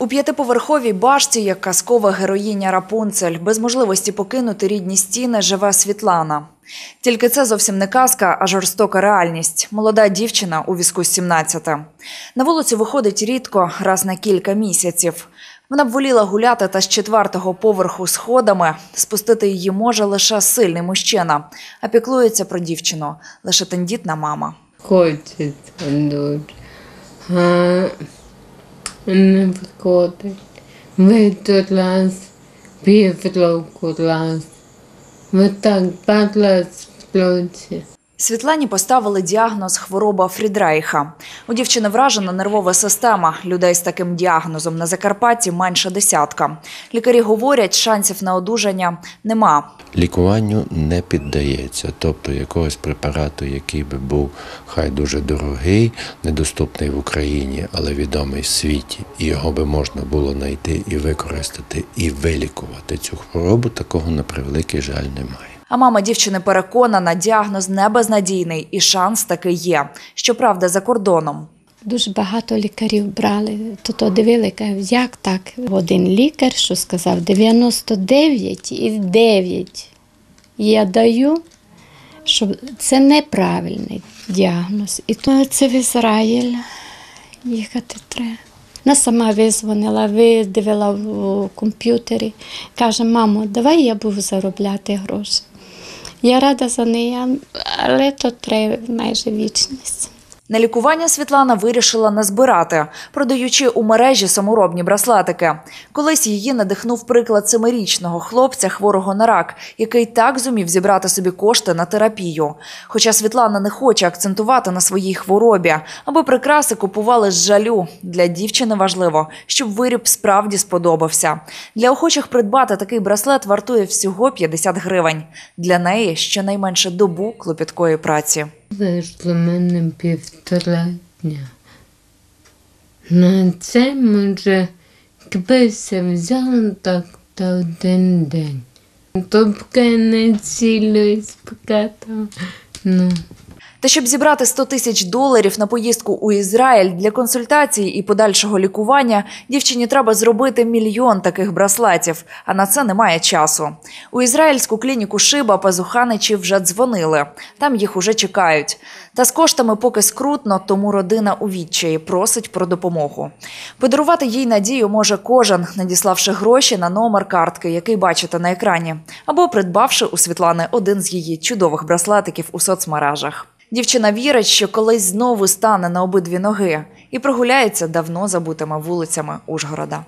У п'ятиповерховій башті, як казкова героїня Рапунцель, без можливості покинути рідні стіни, живе Світлана. Тільки це зовсім не казка, а жорстока реальність. Молода дівчина у візку з 17. На вулицю виходить рідко, раз на кілька місяців. Вона б воліла гуляти та з четвертого поверху сходами. Спустити її може лише сильний мужчина, а піклується про дівчину лише тендітна мама. Хочеться дуже. А не виходить. Ви тут раз, півроку раз. Ви так падла сплються. Світлані поставили діагноз хвороба Фрідрейха. У дівчини вражена нервова система. Людей з таким діагнозом на Закарпатті менше десятка. Лікарі говорять, шансів на одужання нема. лікуванню не піддається, тобто якогось препарату, який би був хай дуже дорогий, недоступний в Україні, але відомий в світі, і його би можна було знайти і використати, і вилікувати цю хворобу, такого на превеликий жаль немає. А мама дівчини переконана, діагноз не безнадійний і шанс таки є. Щоправда, за кордоном. Дуже багато лікарів брали. То то дивили, кажуть, як так? Один лікар, що сказав, 99 і 9. Я даю, що це неправильний діагноз. І то це в Ізраїль їхати треба. Вона сама визвонила, видивила в комп'ютері. Каже, мамо, давай я буду заробляти гроші. Я рада за неї, але то треба майже вічність. На лікування Світлана вирішила не збирати, продаючи у мережі саморобні браслетики. Колись її надихнув приклад семирічного хлопця, хворого на рак, який так зумів зібрати собі кошти на терапію. Хоча Світлана не хоче акцентувати на своїй хворобі, аби прикраси купували з жалю. Для дівчини важливо, щоб виріб справді сподобався. Для охочих придбати такий браслет вартує всього 50 гривень. Для неї щонайменше добу клопіткої праці. Вийшло мене півтора дня. На це може кбися взяла так та один день. Тобто не цілою спекатала. Ну. Та щоб зібрати 100 тисяч доларів на поїздку у Ізраїль для консультації і подальшого лікування, дівчині треба зробити мільйон таких браслетів, а на це немає часу. У ізраїльську клініку Шиба Пазуханичі вже дзвонили. Там їх уже чекають. Та з коштами поки скрутно, тому родина у відчаї просить про допомогу. Подарувати їй надію може кожен, надіславши гроші на номер картки, який бачите на екрані, або придбавши у Світлани один з її чудових браслетиків у соцмережах. Дівчина вірить, що колись знову стане на обидві ноги і прогуляється давно забутими вулицями Ужгорода.